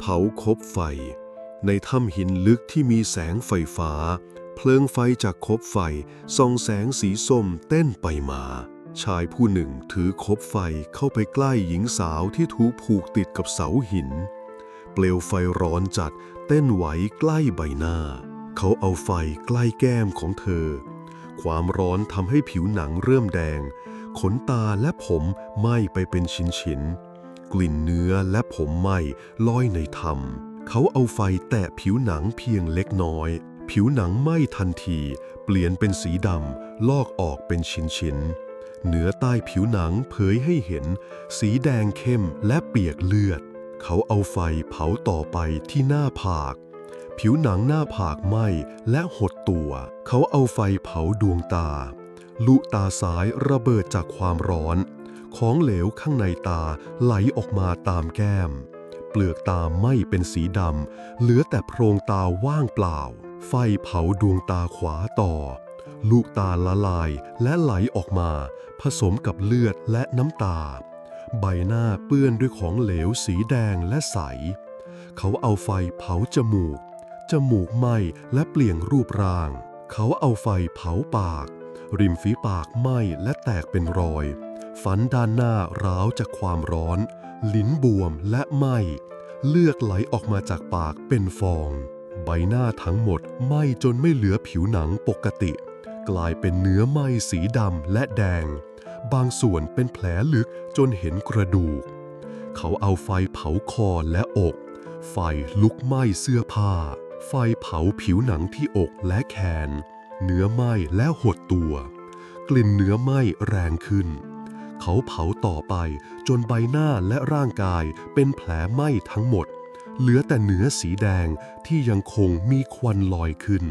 เผาคบไฟ ในถ้ำหินลึกที่มีแสงไฟฟ้า เพลิงไฟจากคบไฟส่องแสงสีส้มเต้นไปมา ชายผู้หนึ่งถือคบไฟเข้าไปใกล้หญิงสาวที่ถูกผูกติดกับเสาหิน เปลวไฟร้อนจัดเต้นไหวใกล้ใบหน้า เขาเอาไฟใกล้แก้มของเธอ ความร้อนทำให้ผิวหนังเริ่มแดง ขนตาและผมไหม้ไปเป็นชิ้นๆ กลิ่นเนื้อและผมไหม้ลอยในธรรม เขาเอาไฟแตะผิวหนังเพียงเล็กน้อย ผิวหนังไหม้ทันที เปลี่ยนเป็นสีดำ ลอกออกเป็นชิ้นๆเนื้อใต้ผิวหนังเผยให้เห็น สีแดงเข้มและเปียกเลือด เขาเอาไฟเผาต่อไปที่หน้าผาก ผิวหนังหน้าผากไหม้และหดตัว เขาเอาไฟเผาดวงตาลูกตาซ้ายระเบิดจากความร้อน ของเหลวข้างในตาไหลออกมาตามแก้ม เปลือกตาไหม้เป็นสีดำ เหลือแต่โพรงตาว่างเปล่า ไฟเผาดวงตาขวาต่อ ลูกตาละลายและไหลออกมา ผสมกับเลือดและน้ำตา ใบหน้าเปื้อนด้วยของเหลวสีแดงและใส เขาเอาไฟเผาจมูก จมูกไหม้และเปลี่ยนรูปร่าง เขาเอาไฟเผาปาก ริมฝีปากไหม้และแตกเป็นรอย ฟันด้านหน้าร้าวจากความร้อน ลิ้นบวมและไหม้เลือดไหลออกมาจากปากเป็นฟอง ใบหน้าทั้งหมดไหม้จนไม่เหลือผิวหนังปกติ กลายเป็นเนื้อไหม้สีดำและแดง บางส่วนเป็นแผลลึกจนเห็นกระดูก เขาเอาไฟเผาคอและอก ไฟลุกไหม้เสื้อผ้า ไฟเผาผิวหนังที่อกและแขน เนื้อไหม้และหดตัว กลิ่นเนื้อไหม้แรงขึ้น เขาเผาต่อไปจนใบหน้าและร่างกายเป็นแผลไหม้ทั้งหมด เหลือแต่เนื้อสีแดงที่ยังคงมีควันลอยขึ้น